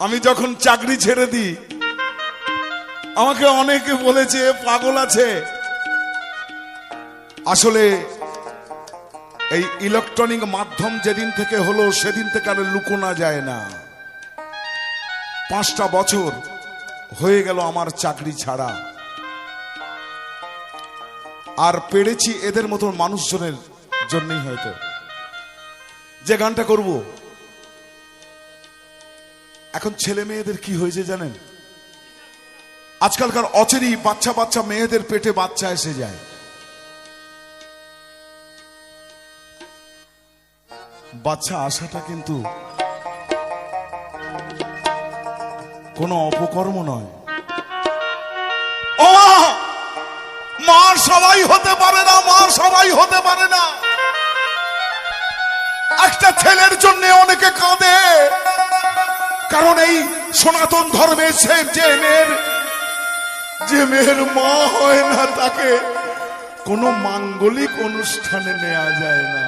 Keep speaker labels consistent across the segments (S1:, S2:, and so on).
S1: আমি যখন চাকরি ছেড়ে দিই, আমাকে অনেকে বলেছে, পাগল আছে। আসলে এই ইলেকট্রনিক মাধ্যম যেদিন থেকে হলো, সেদিন থেকে আর লুকোনা যায় না। পাঁচটা বছর হয়ে গেল আমার চাকরি ছাড়া। আর পেরেছি এদের মতো মানুষজনের জন্যই হয়তো। যে গানটা করব এখন ছেলে মেয়েদের কি হয়েছে জানেন? আজকালকার অচেরি বাচ্চা বাচ্চা মেয়েদের পেটে বাচ্চা এসে যায়। বাচ্চা আসাটা কিন্তু কোনো অপকর্ম নয়। ও মা! সবাই হতে পারে না, মা সবাই হতে পারে না। একটা ছেলের জন্য অনেকে কাঁদে। কারণ এই সনাতন ধর্মের সে যে মেয়ের যে মেয়ের মা হয় না, তাকে কোনো মাঙ্গলিক অনুষ্ঠানে নেওয়া যায় না।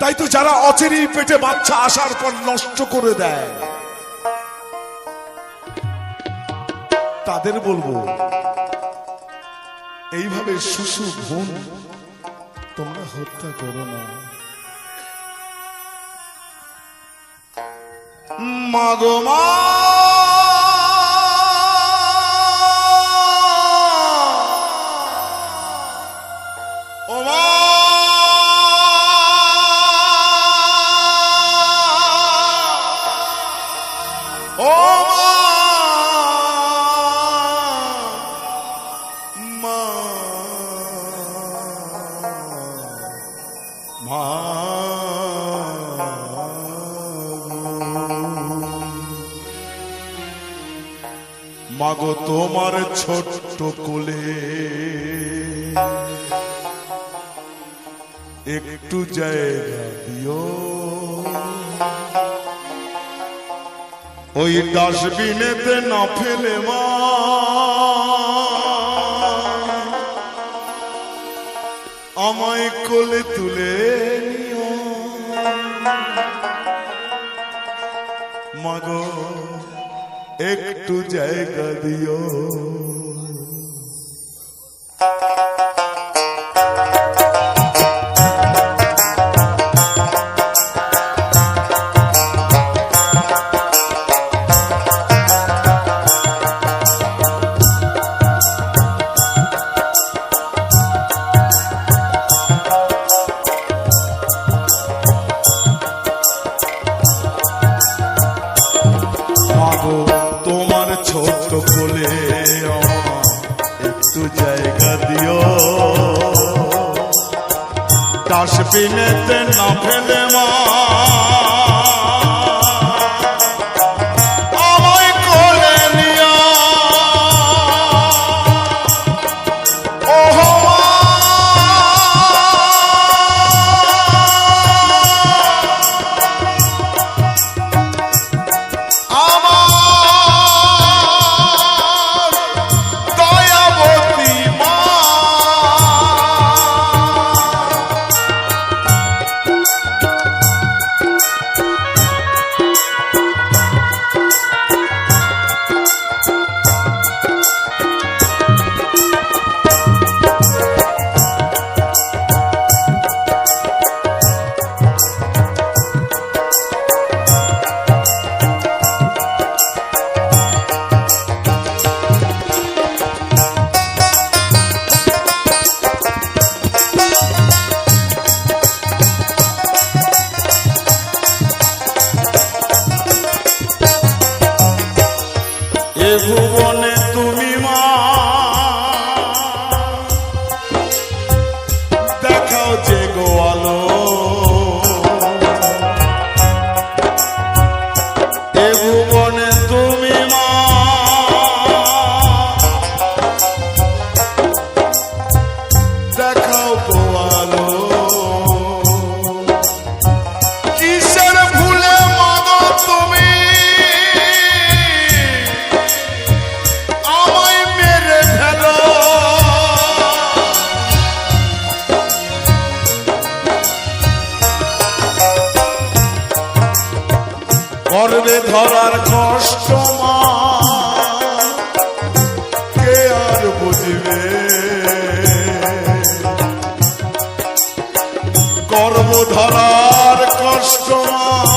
S1: তাই তো যারা অচেরি পেটে বাচ্চা আসার পর নষ্ট করে দেয়, তাদের বলব, এইভাবে শিশু বোন তোমরা হত্যা করো না। মা। মাগো তোমার ছোট্ট কোলে। একটু জায়গা দিও। ওই ডাস্টবিনেতে না ফেলে মা। আমায় কোলে তুলে নিও। মাগো একটু জায়গা দিও। ছোট্ট কোলে আমার একটু জায়গা দিও। ডাস্টবিনেতে না ফেলে মা গর্বে ধরার কষ্ট কে আর বুঝবে? গর্ব ধরার কষ্ট মা।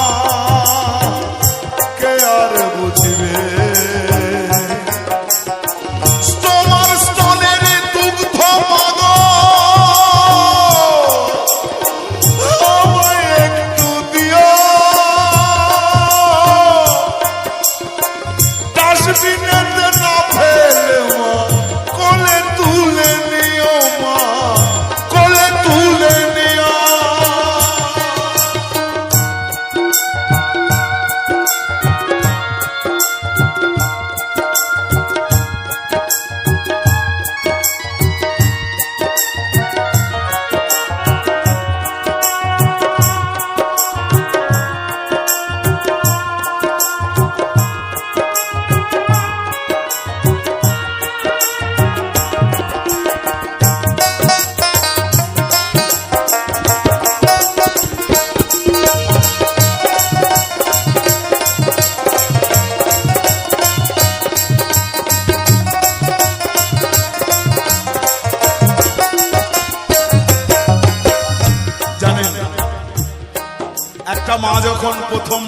S1: একটা মা যখন প্রথম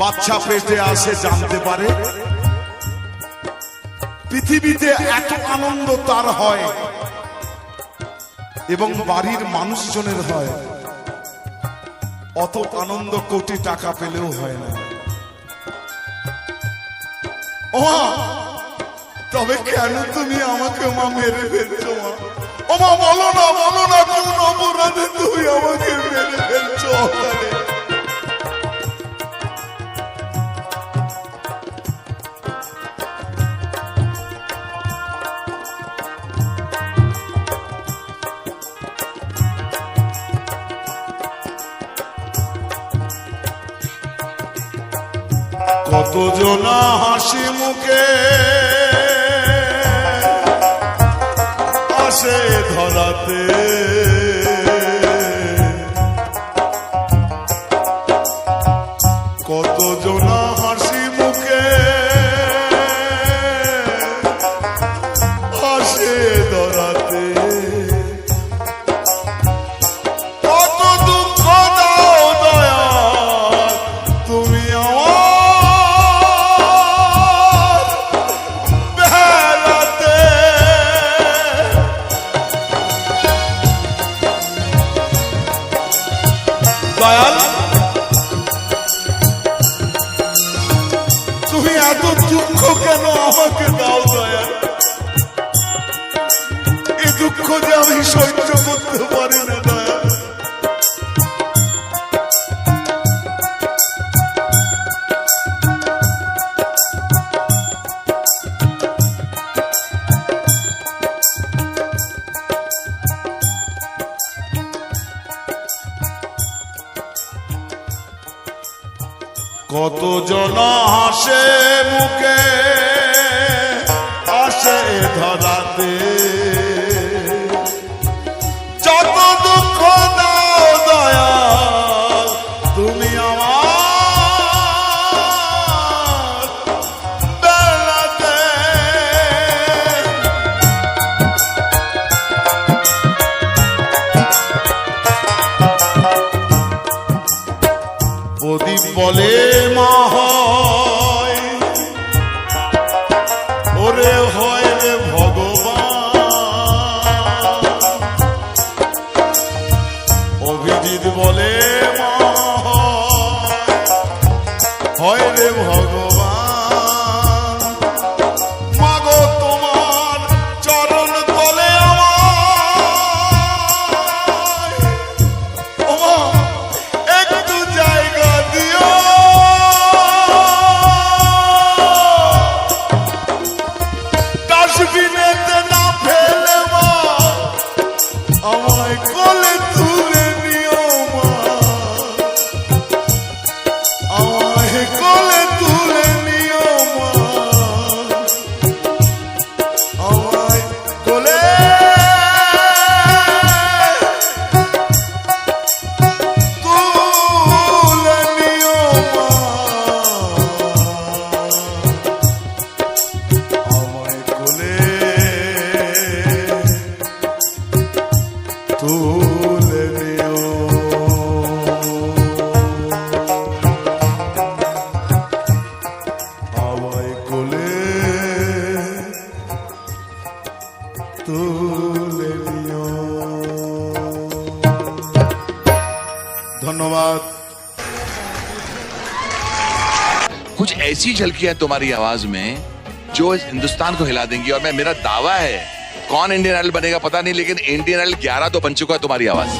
S1: বাচ্চা পেটে আসে, জানতে পারে, পৃথিবীতে এত আনন্দ তার হয় এবং বাড়ির মানুষজনের হয়, অত আনন্দ কোটি টাকা পেলেও হয় না। ও তবে কেন তুমি আমাকে মা মেরে ফেলছো মা? ও মা বলো না বলো না, কোন অপরাধে তুমি আমাকে মেরে ফেলছো? অকালে? হাসি মুখে আসে ধরাতে তুমি এত দুঃখ কেন আমাকে দাও দয়া? এই দুঃখ যে আমি সহ্য করতে পারি না দয়াল কত জন হাসে মুখে? আসে ধরাতে তুলে নিও ধন্যবাদ
S2: कुछ ऐसी झलकियां तुम्हारी आवाज में जो इस हिंदुस्तान को हिला देंगी और मैं मेरा दावा है कौन इंडियन आइडल बनेगा पता नहीं लेकिन इंडियन आइडल 11 तो बन चुका है तुम्हारी आवाज से